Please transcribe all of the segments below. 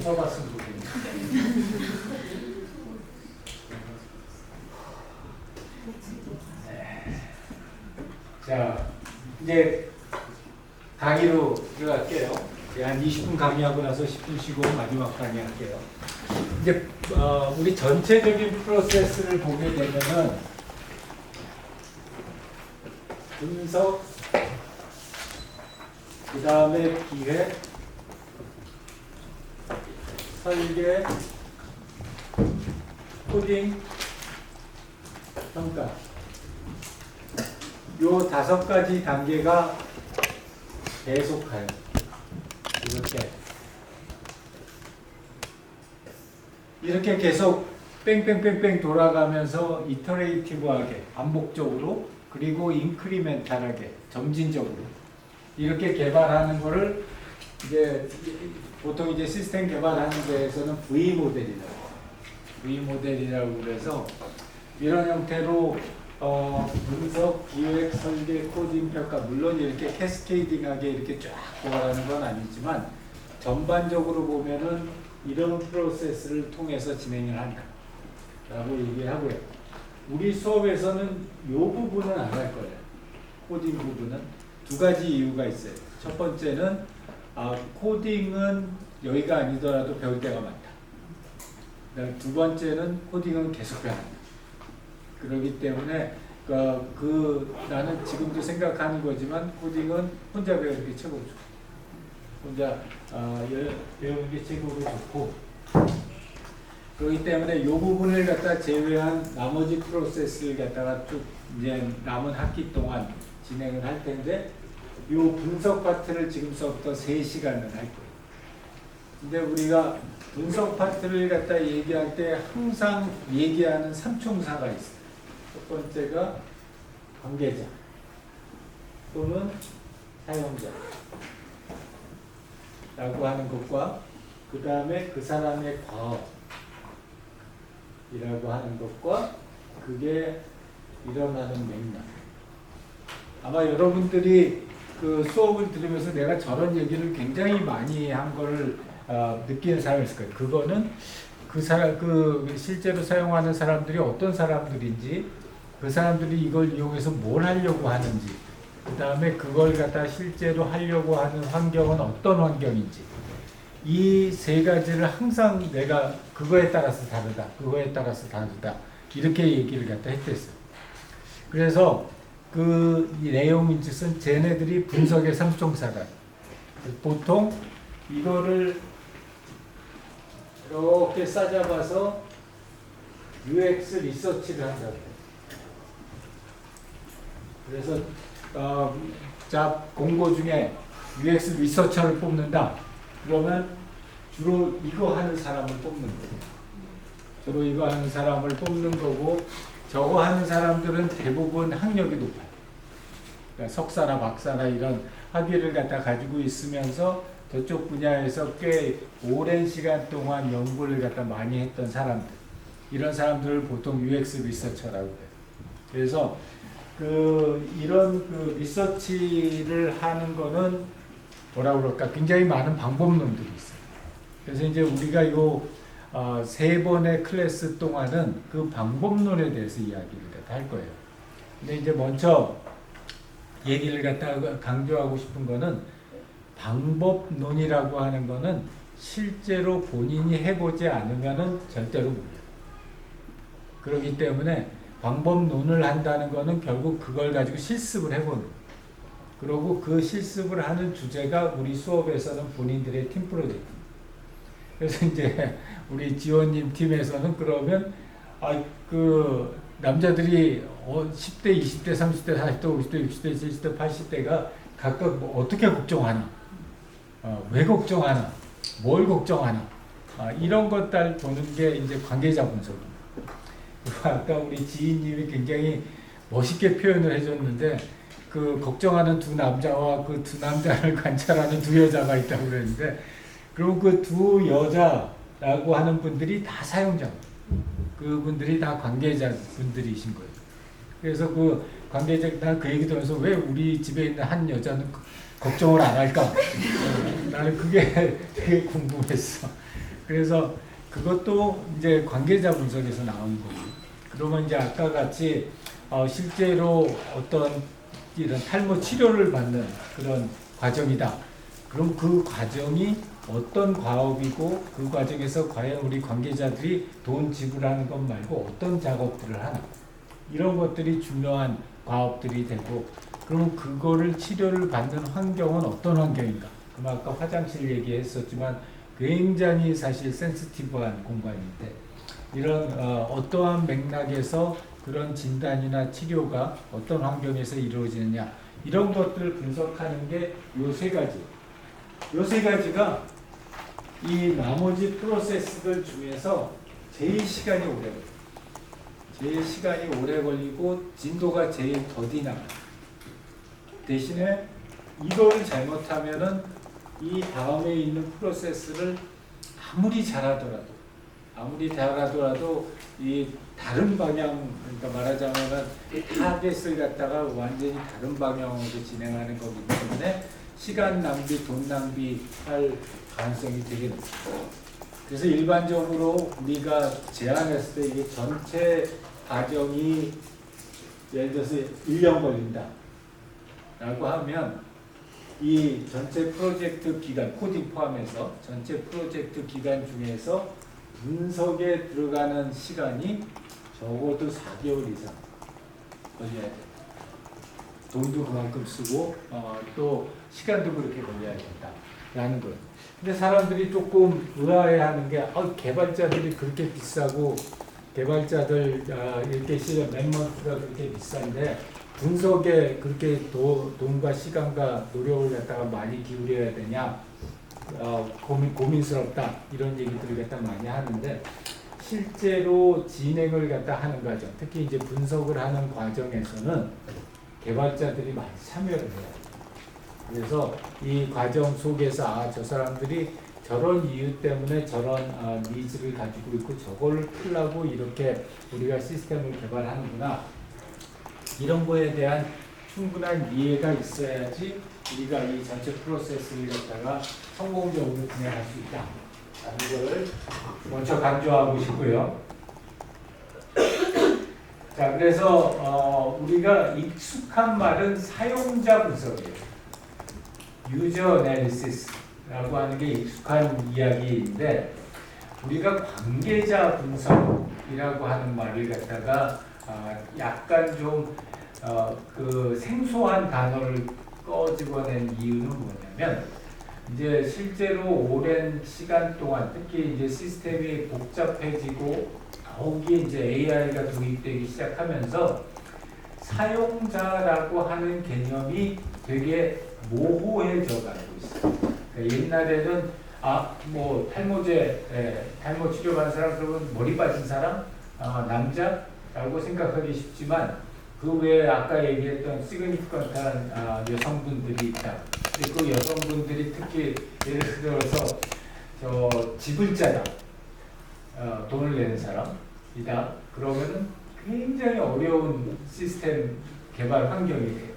좀 써봤으면 좋겠네. 자, 이제 강의로 들어갈게요. 한 20분 강의하고 나서 10분 쉬고 마지막 강의할게요. 이제 어, 우리 전체적인 프로세스를 보게 되면은 분석, 그 다음에 기획, 설계, 코딩, 평가. 요 다섯 가지 단계가 계속 가요. 이렇게. 이렇게 계속 뺑뺑뺑뺑 돌아가면서 이터레이티브하게 반복적으로 그리고 인크리멘탈하게 점진적으로 이렇게 개발하는 거를 이제 보통 이제 시스템 개발하는 데에서는 V 모델이라고 V 모델이라고 그래서 이런 형태로 어, 분석, 기획, 설계, 코딩, 평가 물론 이렇게 캐스케이딩하게 이렇게 쫙 돌아가는 건 아니지만 전반적으로 보면은 이런 프로세스를 통해서 진행을 한다. 라고 얘기하고요. 우리 수업에서는 이 부분은 안 할 거예요. 코딩 부분은 두 가지 이유가 있어요. 첫 번째는 아, 코딩은 여기가 아니더라도 배울 때가 많다. 두 번째는 코딩은 계속 변한다. 그렇기 때문에 그, 그 나는 지금도 생각하는 거지만 코딩은 혼자 배우는 게 최고 좋고 혼자 어, 여- 배우는 게 최고로 좋고 그렇기 때문에 이 부분을 갖다 제외한 나머지 프로세스를 갖다가 쭉 이제 남은 학기 동안 진행을 할 텐데 이 분석 파트를 지금서부터 3시간을 할 거예요. 근데 우리가 분석 파트를 갖다 얘기할 때 항상 얘기하는 삼총사가 있어요. 첫 번째가 관계자 또는 사용자 라고 하는 것과 그 다음에 그 사람의 과업이라고 하는 것과 그게 일어나는 맥락 아마 여러분들이 그 수업을 들으면서 내가 저런 얘기를 굉장히 많이 한 거를 어, 느끼는 사람이 있을 거예요. 그거는 그 사람 그 실제로 사용하는 사람들이 어떤 사람들인지 그 사람들이 이걸 이용해서 뭘 하려고 하는지 그 다음에 그걸 갖다 실제로 하려고 하는 환경은 어떤 환경인지 이 세 가지를 항상 내가 그거에 따라서 다르다 그거에 따라서 다르다 이렇게 얘기를 갖다 했댔어요. 그래서 그 내용인즉슨 쟤네들이 분석의 삼총사다. 보통 이거를 이렇게 싸잡아서 UX 리서치를 한다고. 그래서 어, 자 공고 중에 UX 리서처를 뽑는다. 그러면 주로 이거 하는 사람을 뽑는 거예요. 주로 이거 하는 사람을 뽑는 거고 저거 하는 사람들은 대부분 학력이 높아요. 그러니까 석사나 박사나 이런 학위를 갖다 가지고 있으면서 저쪽 분야에서 꽤 오랜 시간 동안 연구를 갖다 많이 했던 사람들 이런 사람들을 보통 UX 리서처라고 해요. 그래서 그 이런 그 리서치를 하는 거는 뭐라 그럴까 굉장히 많은 방법론들이 있어요. 그래서 이제 우리가 요 어, 세 번의 클래스 동안은 그 방법론에 대해서 이야기를 갖다 할 거예요. 근데 이제 먼저 얘기를 갖다가 강조하고 싶은 거는 방법론이라고 하는 거는 실제로 본인이 해보지 않으면은 절대로 몰라요. 그렇기 때문에 방법론을 한다는 거는 결국 그걸 가지고 실습을 해보는 거예요. 그리고 그 실습을 하는 주제가 우리 수업에서는 본인들의 팀 프로젝트. 그래서 이제 우리 지원님 팀에서는 그러면 아 그 남자들이 어 10대, 20대, 30대, 40대, 50대, 60대, 70대, 80대가 각각 뭐 어떻게 걱정하나, 어, 왜 걱정하나, 뭘 걱정하나, 아, 이런 것들 보는 게 이제 관계자 분석입니다. 아까 우리 지인님이 굉장히 멋있게 표현을 해줬는데 그 걱정하는 두 남자와 그 두 남자를 관찰하는 두 여자가 있다고 그랬는데 그리고 그 두 여자라고 하는 분들이 다 사용자입니다. 그분들이 다 관계자 분들이신 거예요. 그래서 그 관계자 난그 얘기 들으면서 왜 우리 집에 있는 한 여자는 걱정을 안 할까? 어, 나는 그게 되게 궁금했어. 그래서 그것도 이제 관계자 분석에서 나온 거고. 그러면 이제 아까 같이 어, 실제로 어떤 이런 탈모 치료를 받는 그런 과정이다. 그럼 그 과정이 어떤 과업이고 그 과정에서 과연 우리 관계자들이 돈 지불하는 것 말고 어떤 작업들을 하나 이런 것들이 중요한 과업들이 되고 그럼 그거를 치료를 받는 환경은 어떤 환경인가? 그럼 아까 화장실 얘기했었지만 굉장히 사실 센시티브한 공간인데 이런 어, 어떠한 맥락에서 그런 진단이나 치료가 어떤 환경에서 이루어지느냐 이런 것들을 분석하는 게 요 세 가지. 요 세 가지가 이 나머지 프로세스들 중에서 제일 시간이 오래 걸려요. 제일 시간이 오래 걸리고 진도가 제일 더디 나가요. 대신에 이거를 잘못하면은 이 다음에 있는 프로세스를 아무리 잘하더라도 아무리 잘하더라도 이 다른 방향 그러니까 말하자면은 타겟을 갖다가 완전히 다른 방향으로 진행하는 거기 때문에 시간 낭비, 돈 낭비 할 가능성이 되게 높습니다. 그래서 일반적으로 우리가 제안했을 때 이게 전체 과정이 예를 들어서 1년 걸린다 라고 하면 이 전체 프로젝트 기간, 코딩 포함해서 전체 프로젝트 기간 중에서 분석에 들어가는 시간이 적어도 4개월 이상 걸려야 돼. 돈도 그만큼 쓰고 어, 또 시간도 그렇게 걸려야 된다 라는 거예요. 근데 사람들이 조금 의아해하는 게 어, 개발자들이 그렇게 비싸고 개발자들 아, 이렇게 시간 멤버가 그렇게 비싼데 분석에 그렇게 도, 돈과 시간과 노력을 갖다가 많이 기울여야 되냐 어, 고민, 고민스럽다 이런 얘기들을 갖다 많이 하는데 실제로 진행을 갖다 하는 과정 특히 이제 분석을 하는 과정에서는 개발자들이 많이 참여를 해요. 그래서 이 과정 속에서 아, 저 사람들이 저런 이유 때문에 저런 아, 니즈를 가지고 있고 저걸 풀라고 이렇게 우리가 시스템을 개발하는구나. 이런 거에 대한 충분한 이해가 있어야지 우리가 이 전체 프로세스를 갖다가 성공적으로 진행할 수 있다. 라는 거를 먼저 강조하고 싶고요. 자, 그래서 어, 우리가 익숙한 말은 사용자 분석이에요. 유저 애널리시스라고 하는 게 익숙한 이야기인데 우리가 관계자 분석이라고 하는 말을 갖다가 아, 약간 좀 어, 그 생소한 단어를 꺼집어낸 이유는 뭐냐면 이제 실제로 오랜 시간 동안 특히 이제 시스템이 복잡해지고 거기에 이제 AI가 도입되기 시작하면서 사용자라고 하는 개념이 되게 모호해져 가고 있어요. 그러니까 옛날에는 아 뭐 탈모제 예, 탈모 치료받은 사람 그러면 머리 빠진 사람 아, 남자라고 생각하기 쉽지만 그 외에 아까 얘기했던 시그니피컨트한 아, 여성분들이 있다. 그 여성분들이 특히 예를 들어서 저 짜다 어, 돈을 내는 사람이다. 그러면은 굉장히 어려운 시스템 개발 환경이 돼요.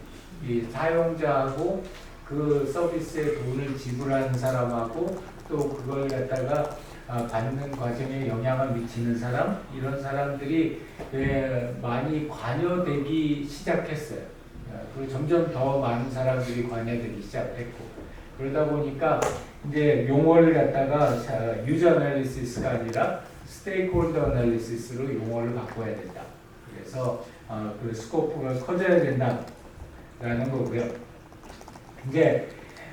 이 사용자하고 그 서비스에 돈을 지불하는 사람하고 또 그걸 갖다가 아, 받는 과정에 영향을 미치는 사람 이런 사람들이 예, 많이 관여되기 시작했어요. 아, 그리고 점점 더 많은 사람들이 관여되기 시작했고 그러다 보니까 이제 용어를 갖다가 유저 애널리시스가 아니라 스테이크홀더 애널리시스로 용어를 바꿔야 된다. 그래서 어, 그 스코프가 커져야 된다라는 거고요. 이제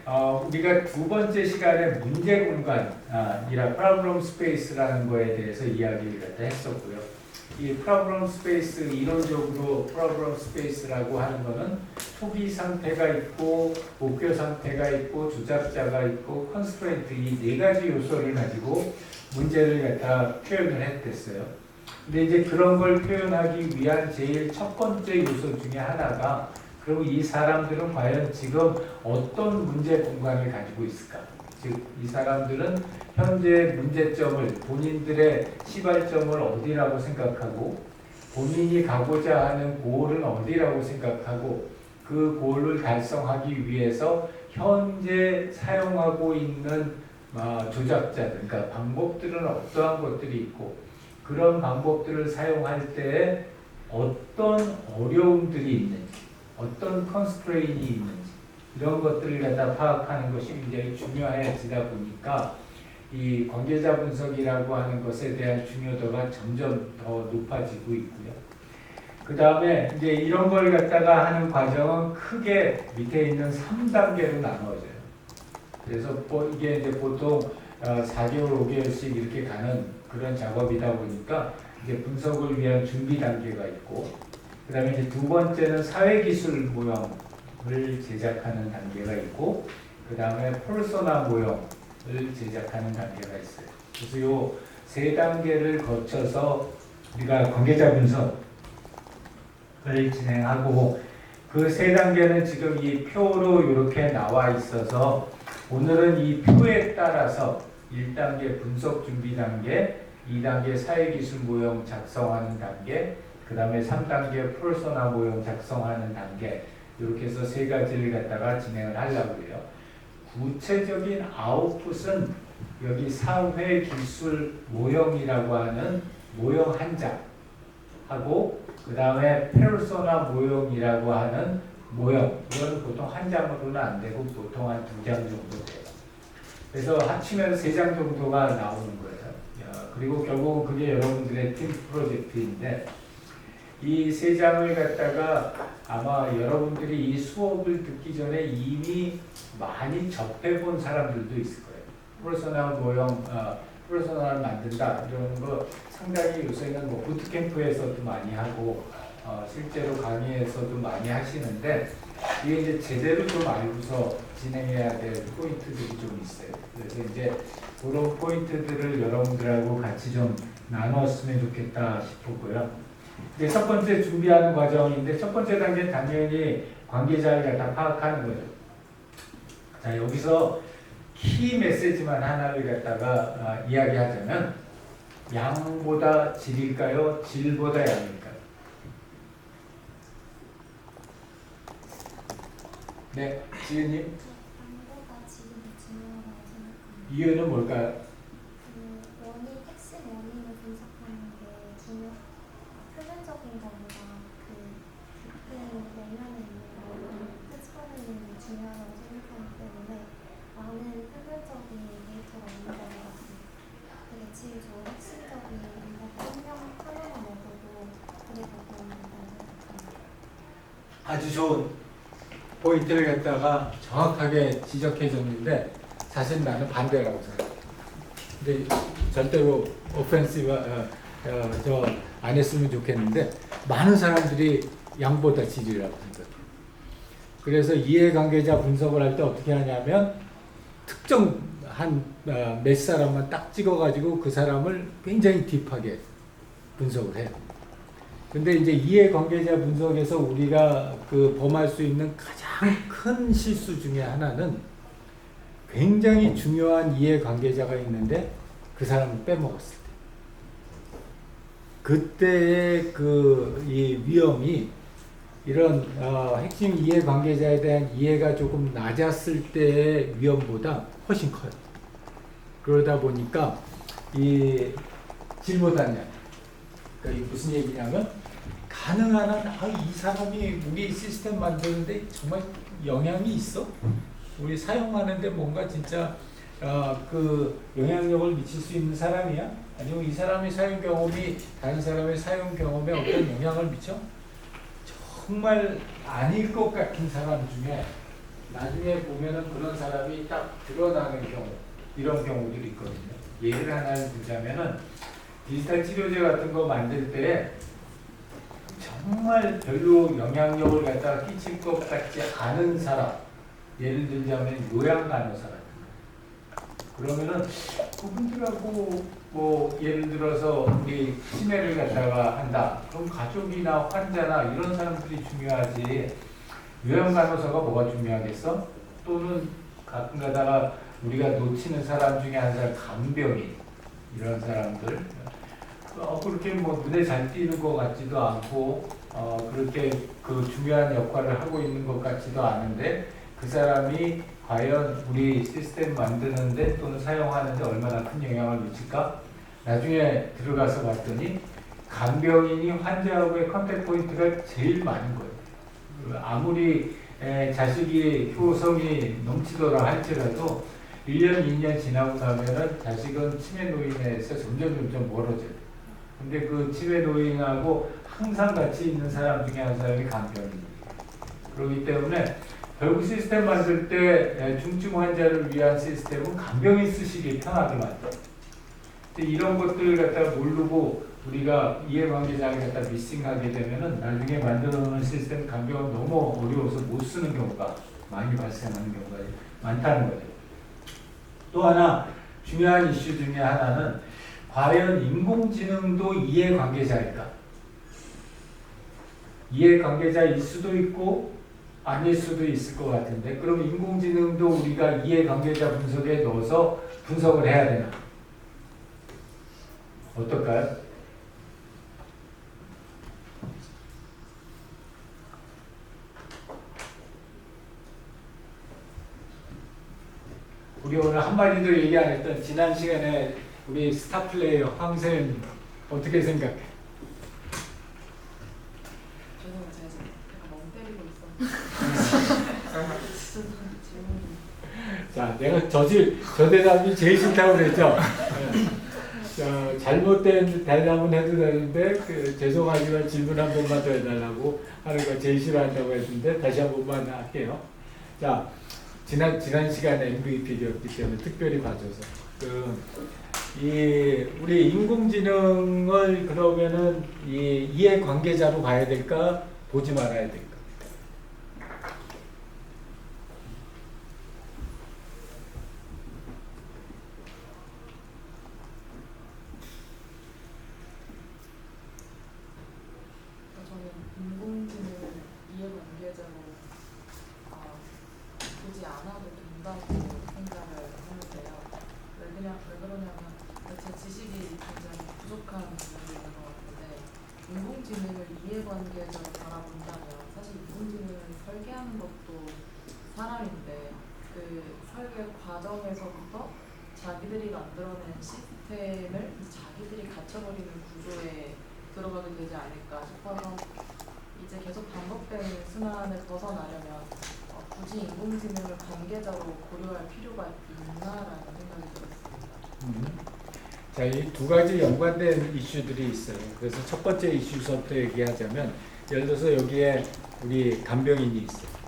어, 우리가 두 번째 시간에 문제 공간이라 프로블럼 스페이스라는 거에 대해서 이야기를 했었고요. 이 프로블럼 스페이스 이론적으로 프로블럼 스페이스라고 하는 거는 초기 상태가 있고 목표 상태가 있고 조작자가 있고 컨스트레인트 이 네 가지 요소를 가지고 문제를 갖다 표현을 했댔어요. 근데 이제 그런 걸 표현하기 위한 제일 첫 번째 요소 중에 하나가 그리고 이 사람들은 과연 지금 어떤 문제 공간을 가지고 있을까? 즉, 이 사람들은 현재 문제점을 본인들의 시발점을 어디라고 생각하고 본인이 가고자 하는 골은 어디라고 생각하고 그 골을 달성하기 위해서 현재 사용하고 있는 어, 조작자들, 그러니까 방법들은 어떠한 것들이 있고 그런 방법들을 사용할 때 어떤 어려움들이 있는지, 어떤 컨스트레인이 있는지 이런 것들을 갖다 파악하는 것이 굉장히 중요해지다 보니까 이 관계자 분석이라고 하는 것에 대한 중요도가 점점 더 높아지고 있고요. 그 다음에 이제 이런 걸 갖다가 하는 과정은 크게 밑에 있는 3단계로 나누어져요. 그래서 뭐 이게 이제 보통 어, 4개월, 5개월씩 이렇게 가는 그런 작업이다 보니까 이제 분석을 위한 준비 단계가 있고, 그 다음에 이제 두 번째는 사회기술 모형을 제작하는 단계가 있고, 그 다음에 폴소나 모형을 제작하는 단계가 있어요. 그래서 요 세 단계를 거쳐서 우리가 관계자 분석을 진행하고 그 세 단계는 지금 이 표로 이렇게 나와 있어서 오늘은 이 표에 따라서 1단계 분석 준비 단계, 2단계 사회기술 모형 작성하는 단계, 그 다음에 3단계 프로소나 모형 작성하는 단계 이렇게 해서 세 가지를 갖다가 진행을 하려고 해요. 구체적인 아웃풋은 여기 사회 기술 모형이라고 하는 모형 한 장 하고 그 다음에 페르소나 모형이라고 하는 모형 이건 보통 한 장으로는 안 되고 보통 한 두 장 정도 돼요. 그래서 합치면 세 장 정도가 나오는 거예요. 야, 그리고 결국은 그게 여러분들의 팀 프로젝트인데 이 세 장을 갖다가 아마 여러분들이 이 수업을 듣기 전에 이미 많이 접해본 사람들도 있을 거예요. 프로소나 모형, 어, 프로소나를 만든다 이런 거 상당히 요새는 뭐 부트캠프에서도 많이 하고 어, 실제로 강의에서도 많이 하시는데 이게 이제 제대로 좀 알고서 진행해야 될 포인트들이 좀 있어요. 그래서 이제 그런 포인트들을 여러분들하고 같이 좀 나눴으면 좋겠다 싶었고요. 이제 첫 번째 준비하는 과정인데 첫 번째 단계 당연히 관계자를 갖다 파악하는 거죠. 자 여기서 키 메시지만 하나를 갖다가 아, 이야기하자면 양보다 질일까요? 질보다 양일까요? 네, 지은님. 이유는 뭘까요? 그 원인, 핵심 원인을 분석하는 게 중요, 표면적인 것보다 그 깊은 내면에 있는 걸 끄집어내는 게 중요하다고 생각하기 때문에 많은 표면적인 데이터가 있는 것 같습니다. 되게 질 좋은 핵심적인 것 한명 하나만 먹어도 되게 더 도움이 된다고 생각합니다. 좋은 포인트를 갖다가 정확하게 지적해 줬는데 사실 나는 반대라고 생각해요. 근데 절대로 오펜시브 어, 어, 저안 했으면 좋겠는데 많은 사람들이 양보다 질이라고 생각해요. 그래서 이해관계자 분석을 할 때 어떻게 하냐면 특정 한 몇 사람만 딱 찍어가지고 그 사람을 굉장히 딥하게 분석을 해요. 근데 이제 이해관계자 분석에서 우리가 그 범할 수 있는 가장 큰 실수 중에 하나는 굉장히 중요한 이해관계자가 있는데 그 사람을 빼먹었을 때. 그때의 그 이 위험이 이런 어, 핵심 이해관계자에 대한 이해가 조금 낮았을 때의 위험보다 훨씬 커요. 그러다 보니까 이 질보다는 그러니까 이게 무슨 얘기냐면 가능한 한, 아, 이 사람이 우리 시스템 만드는데 정말 영향이 있어? 우리 사용하는데 뭔가 진짜 어, 그 영향력을 미칠 수 있는 사람이야? 아니면 이 사람의 사용 경험이 다른 사람의 사용 경험에 어떤 영향을 미쳐? 정말 아닐 것 같은 사람 중에 나중에 보면은 그런 사람이 딱 드러나는 경우 이런 경우들이 있거든요. 예를 하나를 들자면은 디지털 치료제 같은 거 만들 때 정말 별로 영향력을 갖다가 끼칠 것 같지 않은 사람 예를 들자면 요양간호사 같은 거 그러면은 그분들하고 뭐 예를 들어서 우리 치매를 갖다가 한다. 그럼 가족이나 환자나 이런 사람들이 중요하지. 요양간호사가 뭐가 중요하겠어? 또는 가끔 가다가 우리가 놓치는 사람 중에 한 사람 간병인 이런 사람들 어, 그렇게 뭐 눈에 잘 띄는 것 같지도 않고 어, 그렇게 그 중요한 역할을 하고 있는 것 같지도 않은데 그 사람이 과연 우리 시스템 만드는데 또는 사용하는데 얼마나 큰 영향을 미칠까? 나중에 들어가서 봤더니 간병인이 환자하고의 컨택 포인트가 제일 많은 거예요. 아무리 에, 자식이 효성이 넘치더라 할지라도 1년, 2년 지나고 나면은 자식은 치매 노인에서 점점 점점 멀어져요. 근데 그 치매 노인하고 항상 같이 있는 사람 중에 한 사람이 간병인이에요. 그렇기 때문에 결국 시스템 만들 때 에, 중증 환자를 위한 시스템은 간병인 쓰시기 편하게 만들어요. 근데 이런 것들을 갖다 모르고 우리가 이해관계자를 갖다 미싱하게 되면은 나중에 만들어 놓은 시스템 간병은 너무 어려워서 못 쓰는 경우가 많이 발생하는 경우가 많다는 거죠. 또 하나 중요한 이슈 중에 하나는 과연 인공지능도 이해관계자일까? 이해관계자일 수도 있고 아닐 수도 있을 것 같은데 그럼 인공지능도 우리가 이해관계자 분석에 넣어서 분석을 해야 되나? 어떨까요? 우리 오늘 한마디도 얘기 안 했던 지난 시간에 우리 스타 플레이어 황세윤 어떻게 생각해? 죄송해요 제가 지금 약간 멍 때리고 질문이 자, 내가 저질 저 대답이 제일 싫다고 그랬죠. 예. 자, 잘못된 대답은 해도 되는데 그, 죄송하지만 질문 한 번만 더 해달라고 하는 거 제일 싫어한다고 했는데 다시 한 번만 할게요. 자, 지난 지난 시간에 MVP였기 때문에 특별히 봐줘서 그, 이 우리 인공지능을 그러면은 이 이해 관계자로 봐야 될까 보지 말아야 될까 저는 인공지능 이해관계자로 아, 보지 않아도 된다고 생각을 하는데요. 왜 그냥 왜 그러냐면 제 지식이 굉장히 부족한 부분이 있는 것 같은데 인공지능을 이해관계자로 바라본다면 사실 인공지능을 설계하는 것도 사람인데 그 설계 과정에서부터 자기들이 만들어낸 시스템을 자기들이 갇혀버리는 구조에 들어가게 되지 않을까 싶어서 이제 계속 반복되는 순환을 벗어나려면 어, 굳이 인공지능을 관계자로 고려할 필요가 있나라는 생각이 들었습니다. 음. 자, 이 두 가지 연관된 이슈들이 있어요. 그래서 첫 번째 이슈부터 얘기하자면, 예를 들어서 여기에 우리 간병인이 있어요.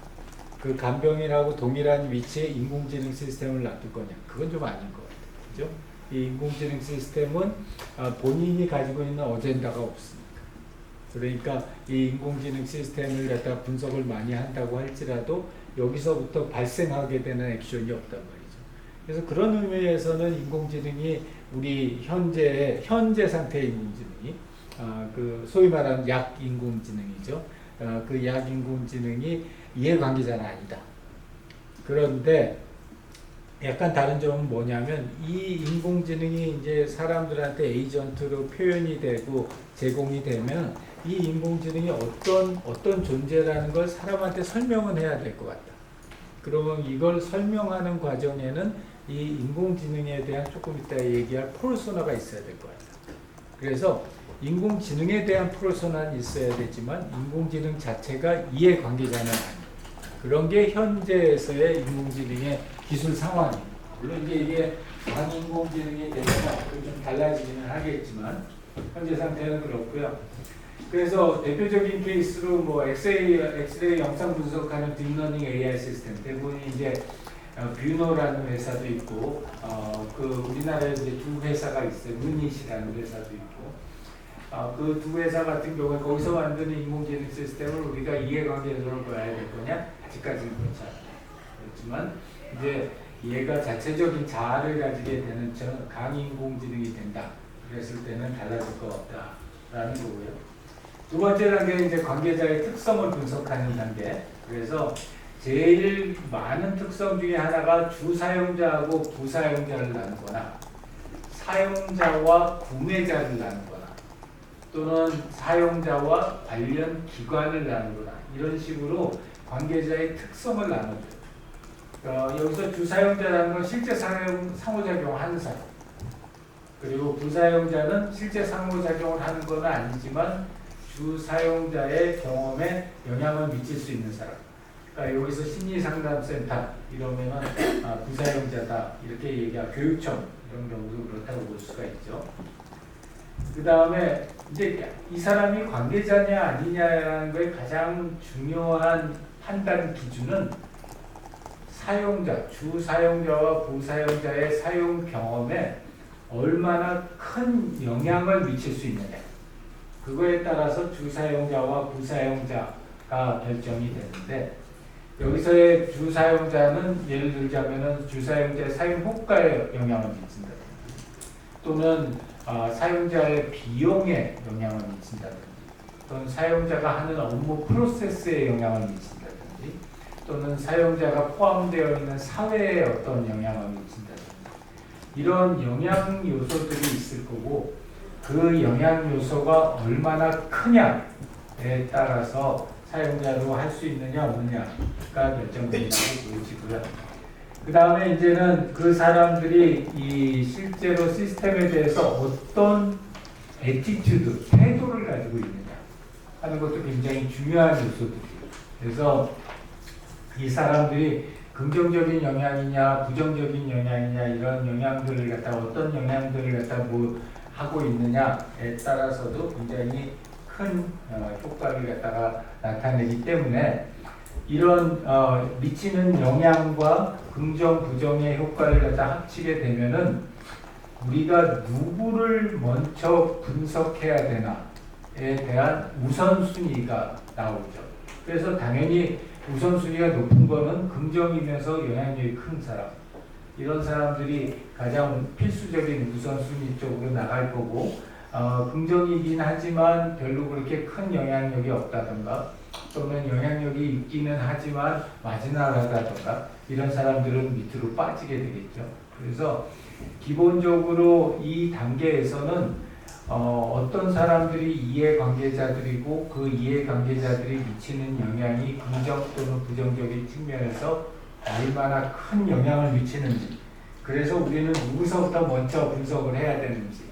그 간병인하고 동일한 위치에 인공지능 시스템을 놔둘 거냐? 그건 좀 아닌 것 같아요. 그죠? 이 인공지능 시스템은 아, 본인이 가지고 있는 어젠다가 없으니까. 그러니까 이 인공지능 시스템을 갖다 분석을 많이 한다고 할지라도 여기서부터 발생하게 되는 액션이 없단 말이죠. 그래서 그런 의미에서는 인공지능이 우리 현재 현재 상태의 인공지능이 아, 그 소위 말하는 약 인공지능이죠. 아, 그약 인공지능이 이해관계자는 아니다. 그런데 약간 다른 점은 뭐냐면 이 인공지능이 이제 사람들한테 에이전트로 표현이 되고 제공이 되면 이 인공지능이 어떤 어떤 존재라는 걸 사람한테 설명은 해야 될 것 같다. 그러면 이걸 설명하는 과정에는 이 인공지능에 대한 조금 이따 얘기할 프로소나가 있어야 될 것 같다. 그래서 인공지능에 대한 프로소나는 있어야 되지만 인공지능 자체가 이해관계자는 아니에요. 그런 게 현재에서의 인공지능의 기술 상황이에요. 물론 이제 이게 광인공지능이 되면 좀 달라지기는 하겠지만 현재 상태는 그렇고요. 그래서 대표적인 케이스로 뭐 엑스레이, 영상 분석하는 딥러닝 AI 시스템 대부분이 이제 어, 뷰노라는 회사도 있고 어, 그 우리나라에 이제 두 회사가 있어요. 루닛이라는 회사도 있고 어, 그두 회사 같은 경우에 거기서 만드는 인공지능 시스템을 우리가 이해관계적으로 봐야 될 거냐? 아직까지는 그렇지. 그렇지만 이제 얘가 자체적인 자아를 가지게 되는 저 강인공지능이 된다. 그랬을 때는 달라질 것 없다라는 거고요. 두 번째 단계는 이제 관계자의 특성을 분석하는 단계. 그래서 제일 많은 특성 중에 하나가 주 사용자하고 부사용자를 나누거나 사용자와 구매자를 나누거나 또는 사용자와 관련 기관을 나누거나 이런 식으로 관계자의 특성을 나눠줘요. 어, 여기서 주사용자라는 건 실제 상호작용하는 사람. 그리고 부사용자는 실제 상호작용을 하는 건 아니지만 주사용자의 경험에 영향을 미칠 수 있는 사람. 그러니까 여기서 심리상담센터 이러면은 아, 부사용자다 이렇게 얘기하 교육청 이런 경우도 그렇다고 볼 수가 있죠. 그 다음에 이제 이 사람이 관계자냐 아니냐라는 거에 가장 중요한 판단 기준은 사용자, 주 사용자와 부사용자의 사용 경험에 얼마나 큰 영향을 미칠 수 있느냐. 그거에 따라서 주 사용자와 부사용자가 결정이 되는데 여기서의 주 사용자는 예를 들자면은 주 사용자의 사용 효과에 영향을 미친다든지 또는 아, 사용자의 비용에 영향을 미친다든지 또는 사용자가 하는 업무 프로세스에 영향을 미친다든지 또는 사용자가 포함되어 있는 사회에 어떤 영향을 미친다든지 이런 영향 요소들이 있을 거고 그 영향 요소가 얼마나 크냐에 따라서 사용자로 할 수 있느냐 없느냐가 결정된다고 보여지고요. 그 다음에 이제는 그 사람들이 이 실제로 시스템에 대해서 어떤 에티튜드, 태도를 가지고 있느냐 하는 것도 굉장히 중요한 요소들이에요. 그래서 이 사람들이 긍정적인 영향이냐 부정적인 영향이냐 이런 영향들을 갖다 어떤 영향들을 갖다 뭐 하고 있느냐에 따라서도 굉장히 큰 어, 효과를 갖다가 나타내기 때문에 이런 어, 미치는 영향과 긍정 부정의 효과를 갖다 합치게 되면은 우리가 누구를 먼저 분석해야 되나에 대한 우선순위가 나오죠. 그래서 당연히 우선순위가 높은 거는 긍정이면서 영향력이 큰 사람. 이런 사람들이 가장 필수적인 우선순위 쪽으로 나갈 거고, 어, 긍정이긴 하지만 별로 그렇게 큰 영향력이 없다던가, 또는 영향력이 있기는 하지만 마지나하다던가, 이런 사람들은 밑으로 빠지게 되겠죠. 그래서 기본적으로 이 단계에서는 어, 어떤 사람들이 이해관계자들이고 그 이해관계자들이 미치는 영향이 긍정 또는 부정적인 측면에서 얼마나 큰 영향을 미치는지 그래서 우리는 누구서부터 먼저 분석을 해야 되는지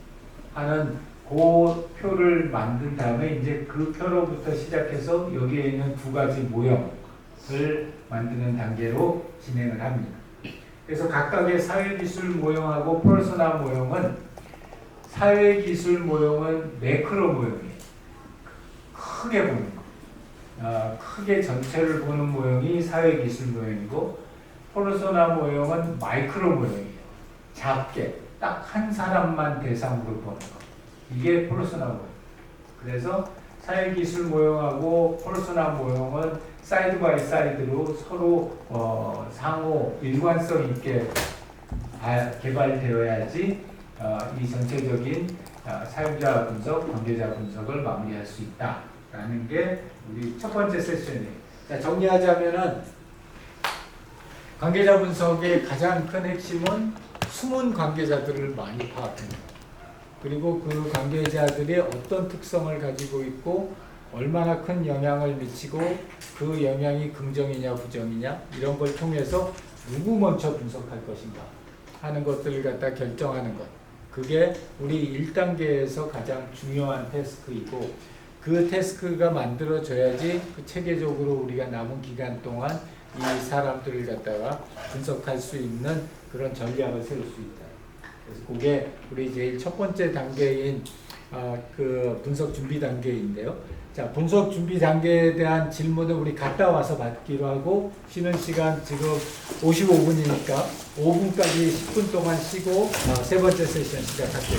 하는 그 표를 만든 다음에 이제 그 표로부터 시작해서 여기에 있는 두 가지 모형을 만드는 단계로 진행을 합니다. 그래서 각각의 사회기술 모형하고 퍼소나 모형은 사회기술 모형은 매크로 모형이에요. 크게 보는 거. 아, 크게 전체를 보는 모형이 사회기술 모형이고 퍼소나 모형은 마이크로 모형이에요. 작게 딱 한 사람만 대상으로 보는 거. 이게 퍼소나 모형. 그래서 사회기술 모형하고 퍼소나 모형은 사이드 바이 사이드로 서로 어, 상호 일관성 있게 아, 개발되어야지 어, 이 전체적인 어, 사용자 분석, 관계자 분석을 마무리할 수 있다라는 게 우리 첫 번째 세션이에요. 자, 정리하자면은 관계자 분석의 가장 큰 핵심은 숨은 관계자들을 많이 거. 그리고 그 관계자들이 어떤 특성을 가지고 있고 얼마나 큰 영향을 미치고 그 영향이 긍정이냐 부정이냐 이런 걸 통해서 누구 먼저 분석할 것인가 하는 것들을 갖다 결정하는 것. 그게 우리 1단계에서 가장 중요한 태스크이고 그 태스크가 만들어져야지 그 체계적으로 우리가 남은 기간 동안 이 사람들을 갖다가 분석할 수 있는 그런 전략을 세울 수 있다. 그래서 그게 우리 제일 첫 번째 단계인 어, 그 분석 준비 단계인데요. 자, 분석 준비 단계에 대한 질문을 우리 갔다 와서 받기로 하고 쉬는 시간 지금 55분이니까 5분까지 10분 동안 쉬고 어, 세 번째 세션 시작할게요.